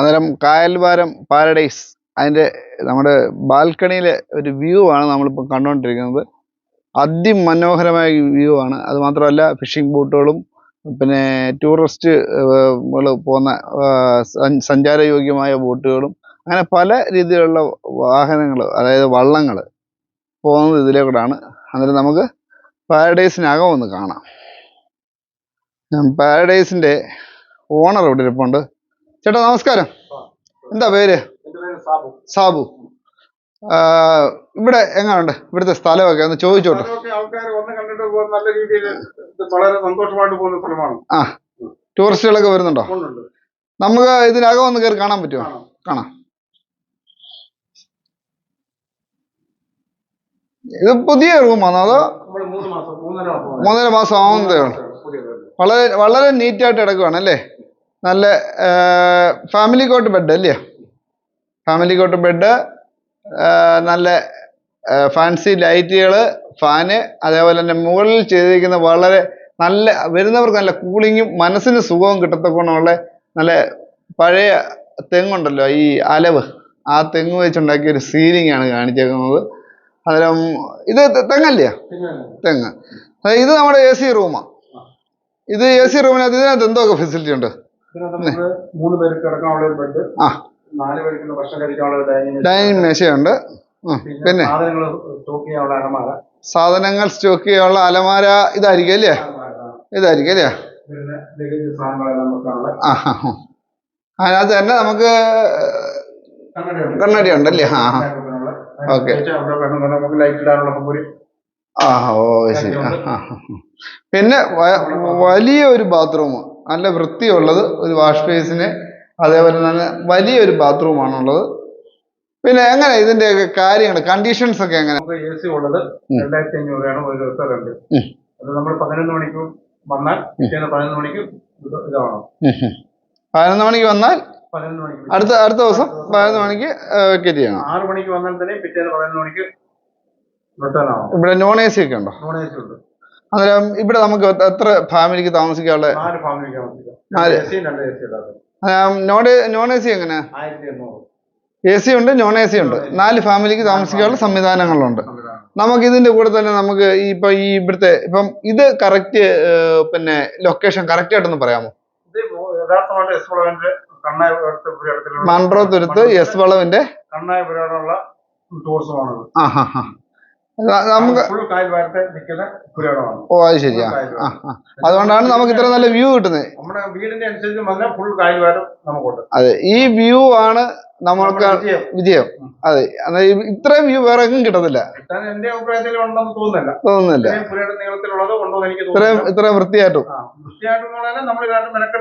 അന്നേരം കായൽവാരം പാരഡൈസ് അതിന്റെ നമ്മുടെ ബാൽക്കണിയിലെ ഒരു വ്യൂ ആണ് നമ്മളിപ്പോൾ കണ്ടുകൊണ്ടിരിക്കുന്നത്. അതിമനോഹരമായ വ്യൂ ആണ്. അതുമാത്രമല്ല ഫിഷിംഗ് ബോട്ടുകളും പിന്നെ ടൂറിസ്റ്റ് പോകുന്ന സഞ്ചാരയോഗ്യമായ ബോട്ടുകളും അങ്ങനെ പല രീതിയിലുള്ള വാഹനങ്ങൾ അതായത് വള്ളങ്ങൾ പോകുന്നത് ഇതിലെ കൂടാണ് അന്നേരം നമുക്ക് പാരഡൈസിനകം ഒന്ന് കാണാം. പാരഡൈസിന്റെ ഓണർ ഇവിടെ ഇരിപ്പുണ്ട്? ചേട്ടാ നമസ്കാരം. എന്താ പേര്? സാബു. ആ, ഇവിടെ എങ്ങാനുണ്ട്? ഇവിടുത്തെ സ്ഥലമൊക്കെ ഒന്ന് ചോദിച്ചോട്ടെ. ആ ടൂറിസ്റ്റുകളൊക്കെ വരുന്നുണ്ടോ? നമുക്ക് ഇതിനകം ഒന്ന് കയറി കാണാൻ പറ്റുമോ? കാണാം. ഇത് പുതിയ റൂമാണോ അതോ മൂന്നര മാസം മൂന്നര മാസം ആവുന്നതേ ഉള്ളൂ? വളരെ വളരെ നീറ്റായിട്ട് കിടക്കുവാണ് അല്ലേ? നല്ല ഫാമിലി കോട്ട് ബെഡ് അല്ലേ? ഫാമിലി കോട്ട് ബെഡ് നല്ല ഫാൻസി ലൈറ്റുകൾ ഫാന് അതേപോലെ തന്നെ മുകളിൽ ചെയ്തിരിക്കുന്ന വളരെ നല്ല വരുന്നവർക്ക് നല്ല കൂളിങ്ങും മനസ്സിന് സുഖവും കിട്ടത്തക്കണമുള്ള നല്ല പഴയ തെങ്ങുണ്ടല്ലോ ഈ അലവ്. ആ തെങ്ങ് വെച്ചുണ്ടാക്കിയ ഒരു സീലിംഗ് ആണ് കാണിച്ചേക്കുന്നത്. അതിലും ഇത് തെങ്ങല്ലേ? തെങ്ങ്. ഇത് നമ്മുടെ എ സി റൂമാണ് ഇത് എ സി റൂമിനകത്ത് ഇതിനകത്ത് എന്തൊക്കെ ഫെസിലിറ്റി ഉണ്ട്? മൂന്ന് പേർക്ക് കിടക്കാനുള്ള ഒരു ബെഡ് ആ. നാല് പേർക്ക് ഭക്ഷണം കഴിക്കാനുള്ള ഡൈനിങ് ഡൈനിങ് മേശയുണ്ട് പിന്നെ സാധനങ്ങൾ സ്റ്റോക്ക് ചെയ്യാനുള്ള അലമാര. സാധനങ്ങൾ സ്റ്റോക്ക് ചെയ്യാനുള്ള അലമാര ഇതായിരിക്കും അല്ലേ? ഇതായിരിക്കും അല്ലേ? ആ. അതിനകത്ത് തന്നെ നമുക്ക് കണ്ണടി ഉണ്ടല്ലേ ആ. ഓക്കെ. ലൈറ്റ് ഇടാനുള്ള സൗകര്യം ആ ഓ ശരി. ആ. പിന്നെ വലിയൊരു വലിയ ഒരു ബാത്റൂം നല്ല വൃത്തിയുള്ളത് ഒരു വാഷ് ബേസിന് അതേപോലെ തന്നെ വലിയൊരു ബാത്റൂമാണുള്ളത് പിന്നെ എങ്ങനെ ഇതിന്റെയൊക്കെ കാര്യങ്ങൾ കണ്ടീഷൻസ് ഒക്കെ എങ്ങനെ? എ സി ഉള്ളത്. രണ്ടായിരത്തി അഞ്ഞൂറാണ് ഒരു ദിവസം രണ്ട് അത് നമ്മൾ പതിനൊന്ന് മണിക്ക് വന്നാൽ പതിനൊന്ന് മണിക്ക് ഇത് ഇതാവണം. ഉം ഉം. പതിനൊന്ന് മണിക്ക് വന്നാൽ അടുത്ത അടുത്ത ദിവസം പതിനൊന്ന് മണിക്ക് വെക്കറ്റ് ചെയ്യണം. ആറ് മണിക്ക് വന്നാൽ തന്നെ പിറ്റേന്ന് പതിനൊന്ന് മണിക്ക് ഇവിടെ നോൺ എ സി ഒക്കെ ഉണ്ടോ? അന്നേരം ഇവിടെ നമുക്ക് എത്ര ഫാമിലിക്ക് താമസിക്കാനുള്ള നോൺ നോൺ എ സി എങ്ങനെ? എ സി ഉണ്ട് നോൺ എ സി ഉണ്ട്. നാല് ഫാമിലിക്ക് താമസിക്കാനുള്ള സംവിധാനങ്ങളുണ്ട്. സംവിധാനം. നമുക്ക് ഇതിന്റെ കൂടെ തന്നെ നമുക്ക് ഈ ഇപ്പൊ ഈ ഇവിടുത്തെ ഇപ്പം ഇത് കറക്റ്റ് പിന്നെ ലൊക്കേഷൻ കറക്റ്റ് ആയിട്ടൊന്ന് പറയാമോ? ഇത് തുരുത്ത് എസ് വളവിന്റെ കണ്ണായപുരമുള്ള ടൂറിസമാണ് ആ ഹാ ഹാ നമുക്ക് ഓ അത് ശരിയാ. ആ ആ. അതുകൊണ്ടാണ് നമുക്ക് ഇത്ര നല്ല വ്യൂ കിട്ടുന്നത്. നമ്മുടെ വീടിന്റെ അനുസരിച്ച് വന്നാൽ ഫുൾ കായൽവാരം നമുക്കുണ്ട്. അതെ ഈ വ്യൂ ആണ് നമ്മൾക്ക് വിജയം. അതെ ഇത്രയും വ്യൂ വേറെ എങ്ങും കിട്ടത്തില്ല. തോന്നുന്നില്ല. ഇത്രയും ഇത്രയും വൃത്തിയായിട്ടും.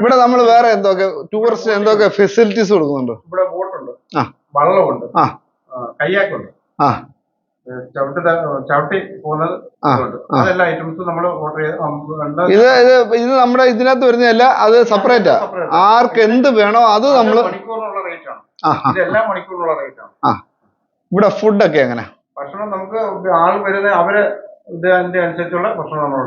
ഇവിടെ നമ്മൾ വേറെ എന്തൊക്കെ ടൂറിസ്റ്റ് എന്തൊക്കെ ഫെസിലിറ്റീസ് കൊടുക്കുന്നുണ്ട്? ഇവിടെ ബോട്ടുണ്ട്. ആ. വള്ളമുണ്ട്. ആ. കയ്യാക്കുണ്ട്. ആ. ചവിട്ടി പോകുന്നത് ഐറ്റംസ് നമ്മൾ ഓർഡർ ചെയ്ത് ഇത് ഇത് ഇത് നമ്മുടെ ഇതിനകത്ത് വരുന്നതല്ല അത് സെപ്പറേറ്റാ. ആർക്ക് എന്ത് വേണോ അത് നമ്മൾ മണിക്കൂറിനുള്ള റേറ്റ് ആണ്. ഇതെല്ലാം മണിക്കൂറിനുള്ള റേറ്റ് ആണ്. ഇവിടെ ഫുഡൊക്കെ എങ്ങനെ? ഭക്ഷണം നമുക്ക് ആൾ വരുന്ന അവർ അനുസരിച്ചുള്ള ഭക്ഷണം നമ്മൾ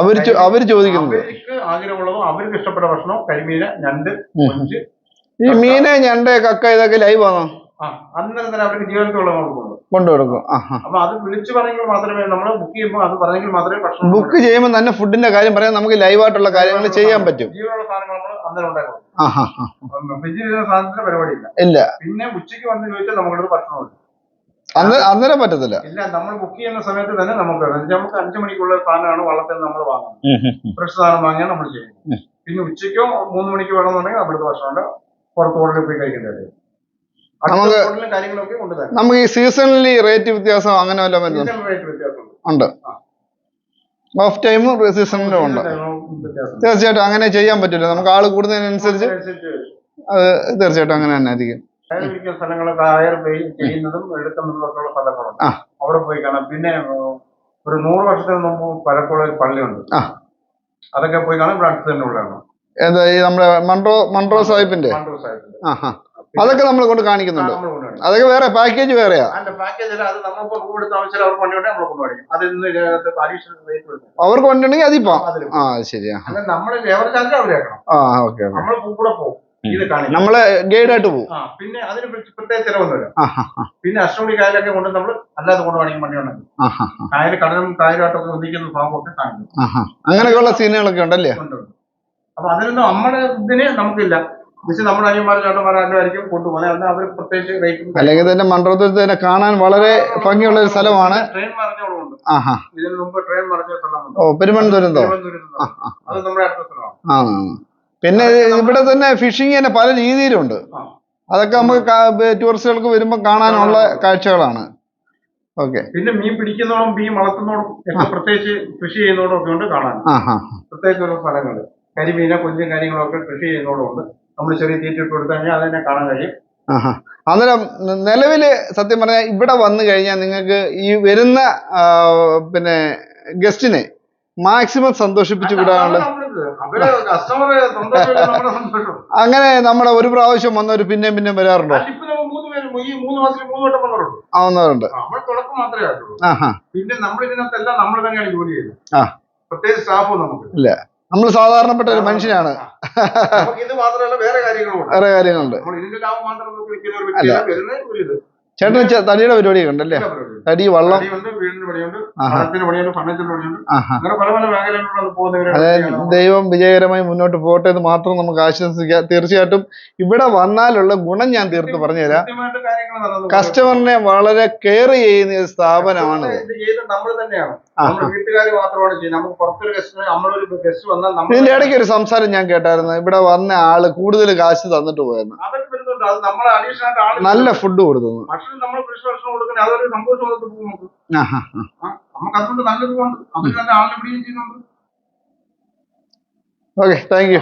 അവർ അവർ ചോദിക്കുന്നത്. അവർക്ക് ആഗ്രഹമുള്ളതും അവർക്ക് ഇഷ്ടപ്പെട്ട ഭക്ഷണം കരിമീന് ഞണ്ട് ഈ മീന് ഞണ്ട് കക്ക ഇതൊക്കെ ലൈവ് ആണോ? അന്നേരം തന്നെ അവർക്ക് കൊടുക്കും. നമ്മൾ ബുക്ക് ചെയ്യുമ്പോൾ അത് പറഞ്ഞെങ്കിൽ മാത്രമേ ഭക്ഷണം ബുക്ക് ചെയ്യുമ്പോൾ തന്നെ ഫുഡിന്റെ കാര്യം പറയാൻ നമുക്ക് ലൈവായിട്ടുള്ള കാര്യങ്ങൾ ചെയ്യാൻ പറ്റും. ഇല്ല. പിന്നെ ഉച്ചയ്ക്ക് വന്ന് ചോദിച്ചാൽ നമ്മുടെ ഭക്ഷണം അന്ന് അന്നേരം പറ്റത്തില്ല. ഇല്ല നമ്മൾ ബുക്ക് ചെയ്യുന്ന സമയത്ത് തന്നെ നമുക്ക് നമുക്ക് അഞ്ചു മണിക്കുള്ള സാധനമാണ് വള്ളത്തിൽ നമ്മൾ വാങ്ങുന്നത്. ഫ്രഷ് സാധനം വാങ്ങിയാൽ നമ്മൾ ചെയ്യുന്നത് പിന്നെ ഉച്ചയ്ക്കോ മൂന്ന് മണിക്ക് വേണമെന്നുണ്ടെങ്കിൽ അവിടുത്തെ ഭക്ഷണം പുറത്ത് പോയി കഴിക്കേണ്ടത് നമുക്ക് നമുക്ക് ഈ സീസണലി റേറ്റ് വ്യത്യാസം അങ്ങനെ വ്യത്യാസമുണ്ട് ഉണ്ട്? ഓഫ് ടൈമും സീസണിലും ഉണ്ട്. തീർച്ചയായിട്ടും അങ്ങനെ ചെയ്യാൻ പറ്റില്ല. നമുക്ക് ആൾ കൂടുന്നതിനനുസരിച്ച് അത് തീർച്ചയായിട്ടും അങ്ങനെ തന്നെ ആയിരിക്കും. ചെയ്യുന്നതും എടുക്കുന്നതും ഉള്ള സ്ഥലങ്ങളുണ്ട്. അവിടെ പോയി കാണാം. പിന്നെ ഒരു നൂറ് വർഷത്തിന് മുമ്പ് പലപ്പോഴും ഒരു പള്ളിയുണ്ട് അതൊക്കെ പോയി കാണാം. ഇവിടെ അടുത്ത് തന്നെ ഉള്ളതാണ്. എന്താ ഈ നമ്മുടെ മൺട്രോ മൺട്രോ സാഹിബിന്റെ? മൺട്രോ സാഹിബിന്റെ. അതൊക്കെ നമ്മൾ കൊണ്ട് കാണിക്കുന്നുണ്ട്. അതൊക്കെ വേറെ പാക്കേജ് വേറെയാ. അവർക്ക് വണ്ടി വണ്ടിയുണ്ടെങ്കിൽ അതിപ്പോ. ആ ശരിയാ ആ ഓക്കെ നമ്മൾ ഗൈഡ് ആയിട്ട് പോകും പിന്നെ അതിന് പ്ര- പ്രത്യേക ചെലവൊന്നുമില്ല. പിന്നെ അഷ്ടമുടി കായലൊക്കെ കൊണ്ട് നമ്മൾ അല്ലാതെ കൊണ്ട് വേണമെങ്കിൽ മണി ഉണ്ടെങ്കിൽ കായൽ കടലും കായലുമായിട്ടൊക്കെ ഒന്നിക്കുന്ന ഭാഗമൊക്കെ കാണിക്കും. അങ്ങനെയൊക്കെയുള്ള സീനുകളൊക്കെ ഉണ്ടല്ലേ? ഉണ്ട്, ഉണ്ട്. അപ്പൊ അതിനൊന്നും നമ്മുടെ ഇതിന് നമുക്കില്ല. പക്ഷെ നമ്മുടെ കൊണ്ടുപോകുന്നത്. അതിന് അവർ പ്രത്യേകിച്ച് റേറ്റും അല്ലെങ്കിൽ തന്നെ മണ്ഡലത്തിൽ തന്നെ കാണാൻ വളരെ ഭംഗിയുള്ള ഒരു സ്ഥലമാണ്. ട്രെയിൻ മറിഞ്ഞോളുണ്ട് ആ ഹാ ഇതിന് മുമ്പ് ട്രെയിൻ മറിഞ്ഞ സ്ഥലമുണ്ട്. ഓ പെരുമൺതുരന്തോ അത് നമ്മുടെ അടുത്ത സ്ഥലമാണ്. ആ. പിന്നെ ഇവിടെ തന്നെ ഫിഷിംഗ് തന്നെ പല രീതിയിലുണ്ട്. അതൊക്കെ നമുക്ക് ടൂറിസ്റ്റുകൾക്ക് വരുമ്പോൾ കാണാനുള്ള കാഴ്ചകളാണ്. ഓക്കെ. പിന്നെ മീൻ പിടിക്കുന്നതോടും മീൻ വളർത്തുന്നതോടും പ്രത്യേകിച്ച് കൃഷി ചെയ്യുന്നതോടും ഒക്കെ ഉണ്ട് കാണാൻ. പ്രത്യേകിച്ച് ഓരോ സ്ഥലങ്ങൾ കരിമീന കൊഞ്ചും കാര്യങ്ങളൊക്കെ കൃഷി ചെയ്യുന്നതോടും ഉണ്ട്. നമ്മൾ ചെറിയ തീറ്റ ഇട്ട് കൊടുത്തു കഴിഞ്ഞാൽ അതിനെ കാണാൻ കഴിയും. അന്നേരം നിലവിൽ സത്യം പറഞ്ഞാൽ ഇവിടെ വന്നു കഴിഞ്ഞാൽ നിങ്ങൾക്ക് ഈ വരുന്ന പിന്നെ ഗസ്റ്റിനെ മാക്സിമം സന്തോഷിപ്പിച്ചു വിടാനുള്ള അങ്ങനെ നമ്മുടെ ഒരു പ്രാവശ്യം വന്നവർ പിന്നെയും പിന്നെയും വരാറുണ്ടോ? ആവുന്നവരുണ്ട് പിന്നെ നമ്മൾ ഇതിനകത്തെല്ലാം നമ്മൾ തന്നെയാണ് ജോലി ചെയ്യുന്നത്. പ്രത്യേകിച്ച് സ്റ്റാഫും നമുക്ക് നമ്മൾ സാധാരണപ്പെട്ട ഒരു മനുഷ്യനാണ്. വേറെ കാര്യങ്ങളുണ്ട്. നമ്മൾ ചേട്ടന് തടിയുടെ പരിപാടിയൊക്കെ ഉണ്ടല്ലേ? തടി വള്ളം. അതായത് ദൈവം വിജയകരമായി മുന്നോട്ട് പോട്ടെ എന്ന് മാത്രം നമുക്ക് ആശംസിക്കാം തീർച്ചയായിട്ടും ഇവിടെ വന്നാലുള്ള ഗുണം ഞാൻ തീർത്ത് പറഞ്ഞുതരാം. കസ്റ്റമറിനെ വളരെ കെയർ ചെയ്യുന്ന ഒരു സ്ഥാപനമാണ് ഇതിന്റെ ഇടയ്ക്ക് ഒരു സംസാരം ഞാൻ കേട്ടായിരുന്നു. ഇവിടെ വന്ന ആൾ കൂടുതൽ കാശ് തന്നിട്ട് പോയെന്ന്. നല്ല ഫുഡ് കൊടുക്കുന്നു ഭക്ഷണം നമ്മൾ ഫ്രഷ് ഭക്ഷണം കൊടുക്കുന്നത് അതൊരു സന്തോഷം കൊടുത്ത് പോകും നമുക്ക്. ആഹാ ആ, നമുക്ക് അതുകൊണ്ട് നല്ലത് കൊണ്ട്. അവർ നല്ല ആളിനെ പിടിയും ചെയ്യുന്നുണ്ട്. Okay thank you